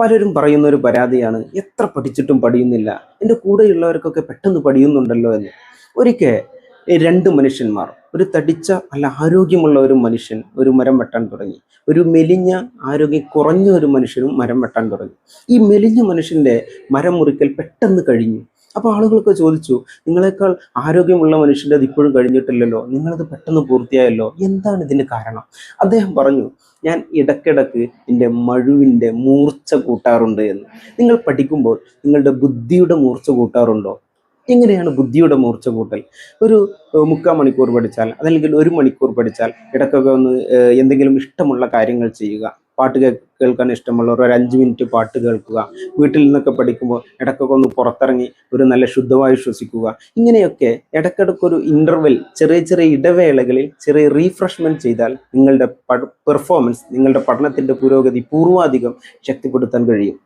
പലരും പറയുന്ന ഒരു പരാതിയാണ് എത്ര പഠിച്ചിട്ടും പഠിയുന്നില്ല. എന്റെ കൂടെയുള്ളവർക്കൊക്കെ പെട്ടെന്ന് പഠിയുന്നുണ്ടല്ലോ എന്ന്. ഒരിക്കൽ രണ്ട് മനുഷ്യന്മാർ ഒരു തടിച്ച അല്ല ആരോഗ്യമുള്ള ഒരു മനുഷ്യൻ ഒരു മരം വെട്ടാൻ തുടങ്ങി. ഒരു മെലിഞ്ഞ ആരോഗ്യം കുറഞ്ഞ ഒരു മനുഷ്യനും മരം വെട്ടാൻ തുടങ്ങി. ഈ മെലിഞ്ഞ മനുഷ്യന്റെ മരം മുറിക്കൽ പെട്ടെന്ന് കഴിഞ്ഞു. അപ്പോൾ ആളുകളൊക്കെ ചോദിച്ചു നിങ്ങളെക്കാൾ ആരോഗ്യമുള്ള മനുഷ്യന്റെ അത് ഇപ്പോഴും കഴിഞ്ഞിട്ടില്ലല്ലോ? നിങ്ങളത് പെട്ടെന്ന് പൂർത്തിയായല്ലോ? എന്താണ് ഇതിന് കാരണം? അദ്ദേഹം പറഞ്ഞു ഞാൻ ഇടക്കിടക്ക് എന്റെ മഴുവിന്റെ മൂർച്ച കൂട്ടാറുണ്ട് എന്ന്. നിങ്ങൾ പഠിക്കുമ്പോൾ നിങ്ങളുടെ ബുദ്ധിയുടെ മൂർച്ച കൂട്ടാറുണ്ടോ? എങ്ങനെയാണ് ബുദ്ധിയുടെ മൂർച്ച കൂട്ടൽ? ഒരു മുക്കാൽ മണിക്കൂർ പഠിച്ചാൽ അതല്ലെങ്കിൽ ഒരു മണിക്കൂർ പഠിച്ചാൽ ഇടയ്ക്കൊക്കെ ഒന്ന് എന്തെങ്കിലും ഇഷ്ടമുള്ള കാര്യങ്ങൾ ചെയ്യുക. പാട്ട് കേൾക്കാൻ ഇഷ്ടമുള്ളവർ ഒരു അഞ്ച് മിനിറ്റ് പാട്ട് കേൾക്കുക. വീട്ടിൽ നിന്നൊക്കെ പഠിക്കുമ്പോൾ ഇടയ്ക്കൊക്കെ ഒന്ന് പുറത്തിറങ്ങി ഒരു നല്ല ശുദ്ധമായി ശ്വസിക്കുക. ഇങ്ങനെയൊക്കെ ഇടയ്ക്കിടയ്ക്കൊരു ഇന്റർവെൽ ചെറിയ ചെറിയ ഇടവേളകളിൽ ചെറിയ റീഫ്രഷ്മെന്റ് ചെയ്താൽ നിങ്ങളുടെ പെർഫോമൻസ് നിങ്ങളുടെ പഠനത്തിന്റെ പുരോഗതി പൂർവാധികം ശക്തിപ്പെടുത്താൻ കഴിയും.